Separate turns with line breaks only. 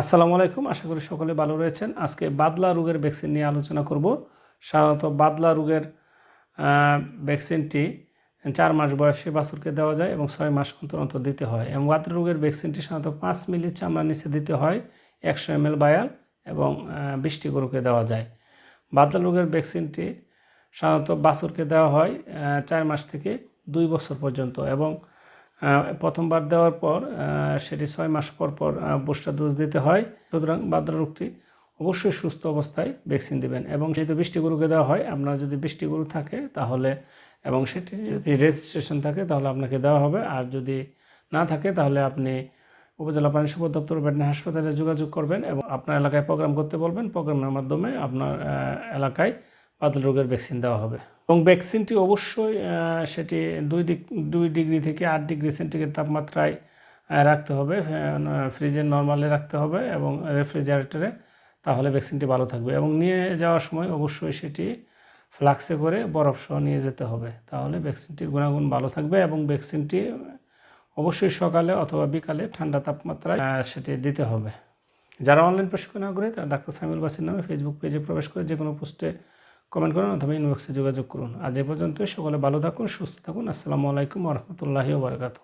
আসসালামু আলাইকুম, আশা করি সকলে ভালো রয়েছেন। আজকে বাদলা রোগের ভ্যাকসিন নিয়ে আলোচনা করব। সাধারণত বাদলা রোগের ভ্যাকসিনটি চার মাস বয়সে বাছুরকে দেওয়া যায় এবং ছয় মাস অন্তর অন্তর দিতে হয় এবং বাদলা রোগের ভ্যাকসিনটি সাধারণত পাঁচ মিলি চামড়ার নিচে দিতে হয়, একশো এম এল বায়াল এবং বৃষ্টি গরুকে দেওয়া যায়। বাদলা রোগের ভ্যাকসিনটি সাধারণত বাছুরকে দেওয়া হয় চার মাস থেকে দুই বছর পর্যন্ত এবং প্রথমবার দেওয়ার পর সেটি ছয় মাস পর পর বুস্টার ডোজ দিতে হয়। সুতরাং বাদরা রোগটি অবশ্যই সুস্থ অবস্থায় ভ্যাকসিন দেবেন এবং যেহেতু বৃষ্টি গরুকে দেওয়া হয়, আপনার যদি বৃষ্টি গরু থাকে তাহলে, এবং সেটি যদি রেজিস্ট্রেশন থাকে তাহলে আপনাকে দেওয়া হবে। আর যদি না থাকে তাহলে আপনি উপজেলা প্রাণী সম্পদ দপ্তর ভেটেনারি হাসপাতালে যোগাযোগ করবেন এবং আপনার এলাকায় প্রোগ্রাম করতে বলবেন। প্রোগ্রামের মাধ্যমে আপনার এলাকায় বাদল রোগের ভ্যাকসিন দেওয়া হবে। এবং ভ্যাকসিনটি অবশ্যই সেটি দুই দিক, দুই ডিগ্রি থেকে আট ডিগ্রি সেন্টিগ্রেড তাপমাত্রায় রাখতে হবে। ফ্রিজে নর্মালে রাখতে হবে এবং রেফ্রিজারেটরে তাহলে ভ্যাকসিনটি ভালো থাকবে। এবং নিয়ে যাওয়ার সময় অবশ্যই সেটি ফ্লাক্সে করে বরফ সহ নিয়ে যেতে হবে। তাহলে ভ্যাকসিনটির গুণাগুণ ভালো থাকবে এবং ভ্যাকসিনটি অবশ্যই সকালে অথবা বিকালে ঠান্ডা তাপমাত্রায় সেটি দিতে হবে। যারা অনলাইন প্রশিক্ষণ আগ্রহী, তারা ডাক্তার সামিল বাসির নামে ফেসবুক পেজে প্রবেশ করে যে কোনো পোস্টে কমেন্ট করুন অথবা ইনবক্সে যোগাযোগ করুন। আজ এ পর্যন্ত সকলে ভালো থাকুন, সুস্থ থাকুন। আসসালামু আলাইকুম রহমতুল্লাহি ওবরাকাতু